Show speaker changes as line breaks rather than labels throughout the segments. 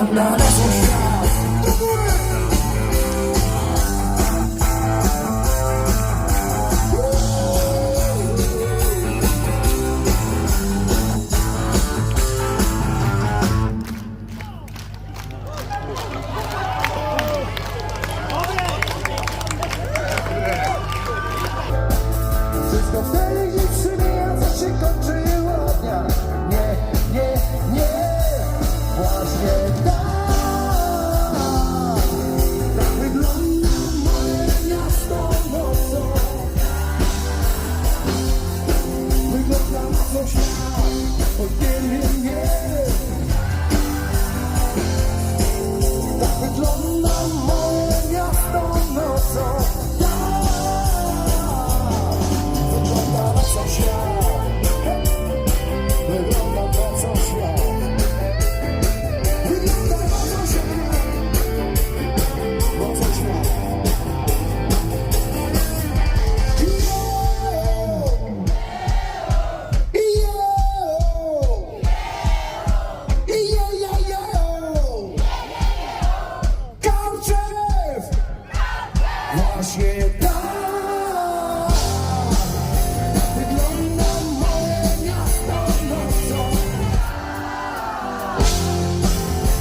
wygląda na co Wygląda Wygląda moje miasto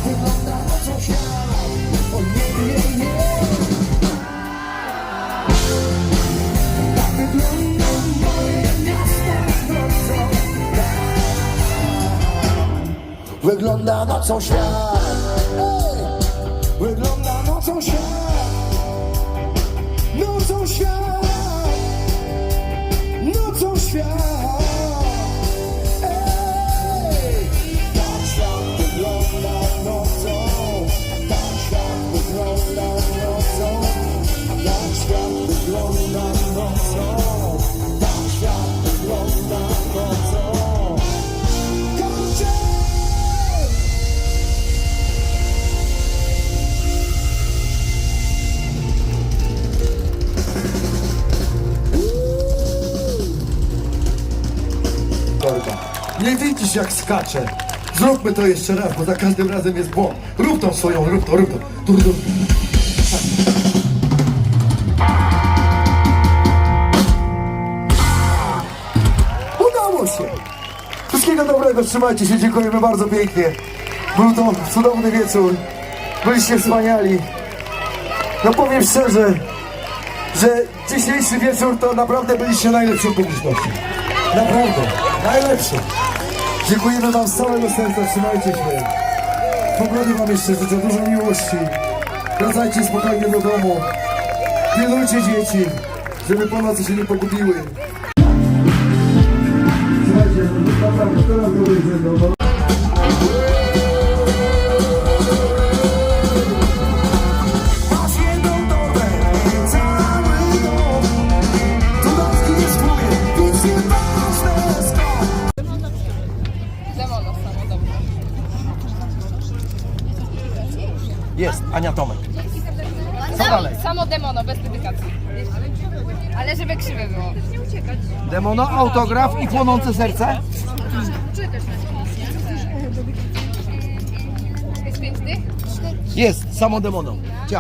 Wygląda nocą świat nie, wygląda moje miasto. Wygląda świat Nocą
Nie widzisz jak skacze. Zróbmy to jeszcze raz, bo za każdym razem jest błąd. Rób tą swoją, rób to, rób to. Tu, tu. Udało się. Wszystkiego dobrego, trzymajcie się, dziękujemy bardzo pięknie. Był to cudowny wieczór. Byliście wspaniali. No powiem szczerze, że dzisiejszy wieczór to naprawdę byliście najlepszą publicznością. Naprawdę, najlepszą. Dziękujemy Wam z całego serca, trzymajcie się. Pogody Wam jeszcze życzę, dużo miłości. Wracajcie spokojnie do domu. Pilnujcie dzieci, żeby po nocy się nie pogubiły. Słuchajcie, naprawdę, teraz do widzenia.
Ania Tomek. Co dalej?
samo demono, bez dedykacji. Ale żeby krzywe było.
Demono, autograf i płonące serce?
Jest pięć tych?
Jest, samo demono. Ciach.